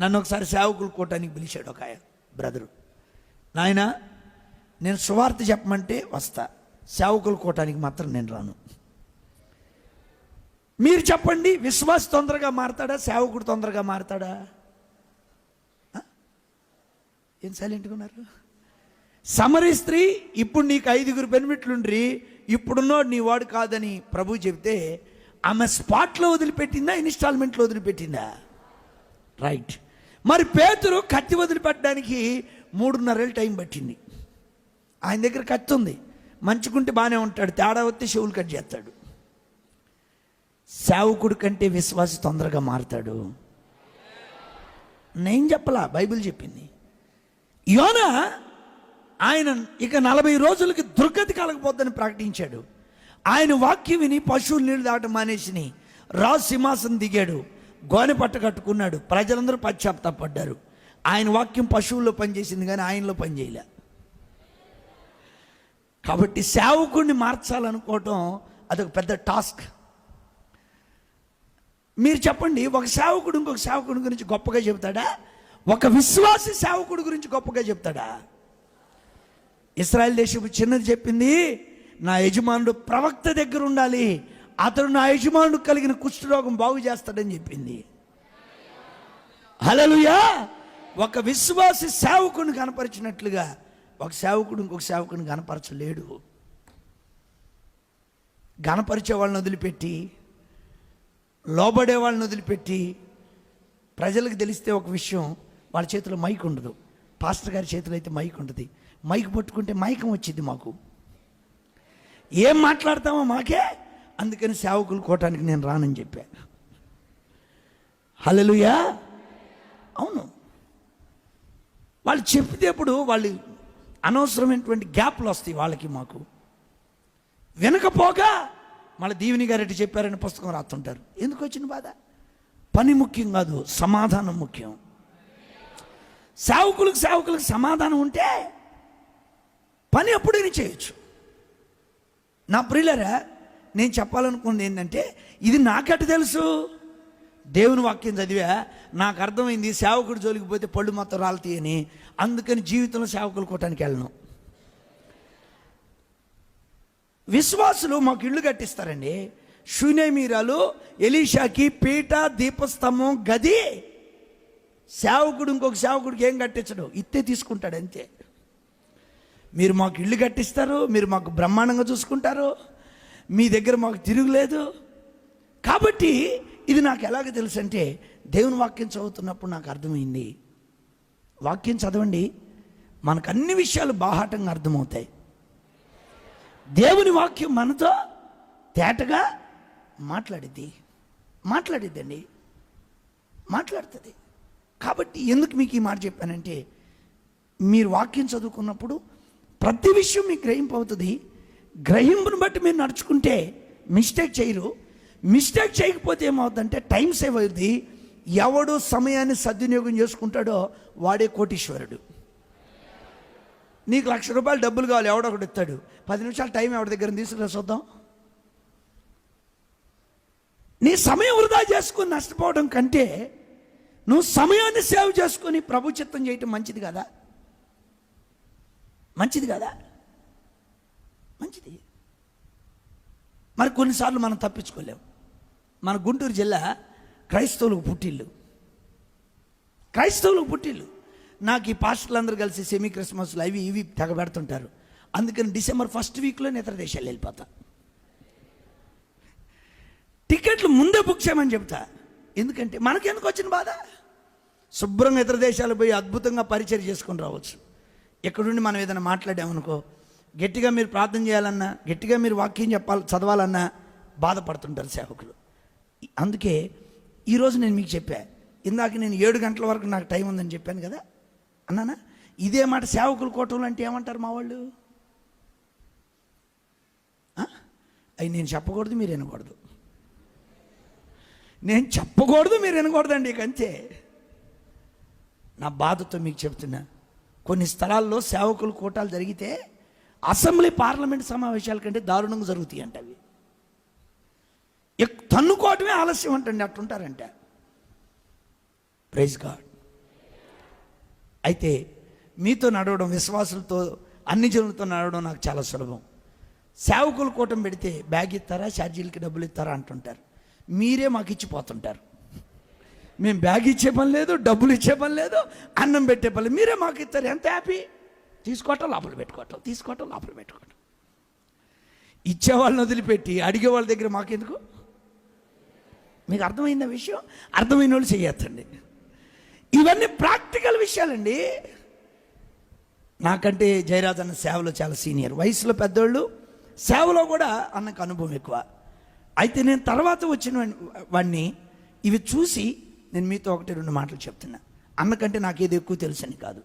నన్ను ఒకసారి సేవకులు కూటానికి పిలిచాడు ఒక ఆయన బ్రదరు. నాయన నేను సువార్త చెప్పమంటే వస్తా. సేవకులు కూటానికి మాత్రం నేను రాను. మీరు చెప్పండి విశ్వాస తొందరగా మారతాడా? సేవకుడు తొందరగా మారతాడా? ఏం సైలెంట్గా ఉన్నారు? సమరీ స్త్రీ ఇప్పుడు నీకు ఐదుగురు బెనిఫిట్లుండ్రి ఇప్పుడున్నోడు నీ వాడు కాదని ప్రభు చెబితే ఆమె స్పాట్లో వదిలిపెట్టిందా ఇన్స్టాల్మెంట్లో వదిలిపెట్టిందా? రైట్. మరి పేతురు కత్తి వదిలిపెట్టడానికి మూడున్నరేళ్ళు టైం పట్టింది. ఆయన దగ్గర కత్తి ఉంది. మంచుకుంటే బాగానే ఉంటాడు. తేడా వస్తే చెవులు కట్ చేస్తాడు. సేవకుడు కంటే విశ్వాసి తొందరగా మారుతాడు. నేను చెప్పలా బైబిల్ చెప్పింది. యోన ఆయన ఇక నలభై రోజులకి దుర్గతి కలగపోద్దని ప్రకటించాడు. ఆయన వాక్యం విని పశువులు నీళ్ళు దాటం మానేసిని. రాజు సింహాసనం దిగాడు. గోనె పట్ట కట్టుకున్నాడు. ప్రజలందరూ పశ్చాత్తాపడ్డారు. ఆయన వాక్యం పశువుల్లో పనిచేసింది కానీ ఆయనలో పనిచేయలే. కాబట్టి సేవకుడిని మార్చాలనుకోవటం అదొక పెద్ద టాస్క్. మీరు చెప్పండి ఒక సేవకుడు ఇంకొక సేవకుడి గురించి గొప్పగా చెబుతాడా? ఒక విశ్వాసి సేవకుడి గురించి గొప్పగా చెప్తాడా ఇస్రాయల్ దేశపు చిన్నది చెప్పింది నా యజమానుడు ప్రవక్త దగ్గర ఉండాలి అతడు నా యజమానుడు కలిగిన కుష్ఠరోగం బాగు చేస్తాడని చెప్పింది. హలలుయా ఒక విశ్వాసి సేవకుని కనపరిచినట్లుగా ఒక సేవకుడు ఇంకొక సేవకుని కనపరచలేడు. గనపరిచే వాళ్ళని వదిలిపెట్టి లోబడే వాళ్ళని వదిలిపెట్టి ప్రజలకు తెలిస్తే ఒక విషయం వాళ్ళ చేతిలో మైక్ ఉండదు. పాస్టర్ గారి చేతిలో అయితే మైక్ ఉంటుంది. మైక్ పట్టుకుంటే మైకం వచ్చింది మాకు. ఏం మాట్లాడతామో మాకే అందుకని సేవకులు కోటానికి నేను రానని చెప్పాను. హలలుయా అవును. వాళ్ళు చెప్పేటప్పుడు వాళ్ళు అనవసరమైనటువంటి గ్యాప్లు వస్తాయి వాళ్ళకి మాకు. వినకపోగా మళ్ళీ దీవిని గారెడ్డి చెప్పారని పుస్తకం రాస్తుంటారు. ఎందుకు వచ్చిన బాధ? పని ముఖ్యం కాదు సమాధానం ముఖ్యం. సేవకులకు సేవకులకు సమాధానం ఉంటే పని ఎప్పుడైనా చేయొచ్చు. నా ప్రియులరా నేను చెప్పాలనుకుంది ఏంటంటే ఇది నాకట తెలుసు. దేవుని వాక్యం చదివా నాకు అర్థమైంది సేవకుడు జోలికి పోతే పళ్ళు మొత్తం రాలుతాయని. అందుకని జీవితంలో సేవకులు కొట్టడానికి వెళ్ళను. విశ్వాసులు మాకు ఇల్లు కట్టిస్తారండి. షునేమీరాలు ఎలీషాకి పీట దీపస్తంభం గది. సేవకుడు ఇంకొక సేవకుడికి ఏం కట్టించడు? ఇత్తే తీసుకుంటాడు అంతే. మీరు మాకు ఇల్లు కట్టిస్తారు మీరు మాకు బ్రహ్మాండంగా చూసుకుంటారు. మీ దగ్గర మాకు తిరుగులేదు. కాబట్టి ఇది నాకు ఎలాగ తెలుసు అంటే దేవుని వాక్యం చదువుతున్నప్పుడు నాకు అర్థమైంది. వాక్యం చదవండి. మనకు అన్ని విషయాలు బాహాటంగా అర్థమవుతాయి. దేవుని వాక్యం మనతో తేటగా మాట్లాడిద్ది. మాట్లాడిద్దండి. మాట్లాడుతుంది. కాబట్టి ఎందుకు మీకు ఈ మాట చెప్పానంటే మీరు వాక్యం చదువుకున్నప్పుడు ప్రతి విషయం మీకు గ్రహింపు అవుతుంది గ్రహింపును బట్టి మీరు నడుచుకుంటే మిస్టేక్ చేయరు. మిస్టేక్ చేయకపోతే ఏమవుతుందంటే టైం సేవ్ అవుద్ది. ఎవడు సమయాన్ని సద్వినియోగం చేసుకుంటాడో వాడే కోటీశ్వరుడు. నీకు లక్ష రూపాయలు డబ్బులు కావాలి ఎవడొకడు ఇస్తాడు. పది నిమిషాలు టైం ఎవరి దగ్గర తీసుకురా చూద్దాం. నీ సమయం వృధా చేసుకుని నష్టపోవడం కంటే నువ్వు సమయాన్ని సేవ్ చేసుకొని ప్రభు చిత్తం చేయటం మంచిది కదా? మంచిది కదా? మంచిది. మరి కొన్నిసార్లు మనం తప్పించుకోలేం. మన గుంటూరు జిల్లా క్రైస్తవులకు పుట్టిల్లు. క్రైస్తవులకు పుట్టిల్లు. నాకు ఈ పాస్టర్లందరూ కలిసి సెమీ క్రిస్మస్లు అవి ఇవి తెగబెడుతుంటారు. అందుకని డిసెంబర్ ఫస్ట్ వీక్లో ఇతర దేశాలు వెళ్ళిపోతా. టికెట్లు ముందే బుక్ చేయమని చెప్తా. ఎందుకంటే మనకెందుకు వచ్చిన బాధ? శుభ్రంగా ఇతర దేశాలు పోయి అద్భుతంగా పరిచయం చేసుకొని రావచ్చు. ఎక్కడుండి మనం ఏదైనా మాట్లాడామనుకో గట్టిగా మీరు ప్రార్థన చేయాలన్నా గట్టిగా మీరు వాక్యం చెప్పాలి చదవాలన్నా బాధపడుతుంటారు సేవకులు. అందుకే ఈరోజు నేను మీకు చెప్పా ఇందాక నేను ఏడు గంటల వరకు నాకు టైం ఉందని చెప్పాను కదా అన్నానా? ఇదే మాట సేవకులు కోటలు అంటే ఏమంటారు మా వాళ్ళు? అవి నేను చెప్పకూడదు మీరు వినకూడదు. నేను చెప్పకూడదు మీరు వినకూడదండి ఇక అంతే. నా బాధతో మీకు చెప్తున్నా కొన్ని స్థలాల్లో సేవకులు కూటాలు జరిగితే అసెంబ్లీ పార్లమెంట్ సమావేశాల కంటే దారుణంగా జరుగుతాయి అంట అవి. తన్నుకోవటమే ఆలస్యం అంటండి అట్టుంటారంట. Praise God. అయితే మీతో నడవడం విశ్వాసులతో అన్ని జనులతో నడవడం నాకు చాలా సులభం. సేవకులు కూటం పెడితే బ్యాగ్ ఇస్తారా ఛార్జీలకి డబ్బులు ఇస్తారా అంటుంటారు. మీరే మాకు ఇచ్చిపోతుంటారు మేము బ్యాగ్ ఇచ్చే పని లేదు డబ్బులు ఇచ్చే పని లేదు అన్నం పెట్టే పని మీరే మాకు ఇస్తారు. ఎంత హ్యాపీ? తీసుకోవటం లోపల పెట్టుకోవటం తీసుకోవటం లోపల పెట్టుకోవటం. ఇచ్చే వాళ్ళని వదిలిపెట్టి అడిగే వాళ్ళ దగ్గర మాకెందుకు? మీకు అర్థమైందా విషయం? అర్థమైన వాళ్ళు చేయొచ్చండి ఇవన్నీ ప్రాక్టికల్ విషయాలండి. నాకంటే జయరాజ్ అన్న సేవలో చాలా సీనియర్. వయసులో పెద్దోళ్ళు సేవలో కూడా అన్నకు అనుభవం ఎక్కువ. అయితే నేను తర్వాత వచ్చిన వాడిని ఇవి చూసి నేను మీతో ఒకటి రెండు మాటలు చెప్తున్నా. అన్నకంటే నాకు ఏది ఎక్కువ తెలుసని కాదు.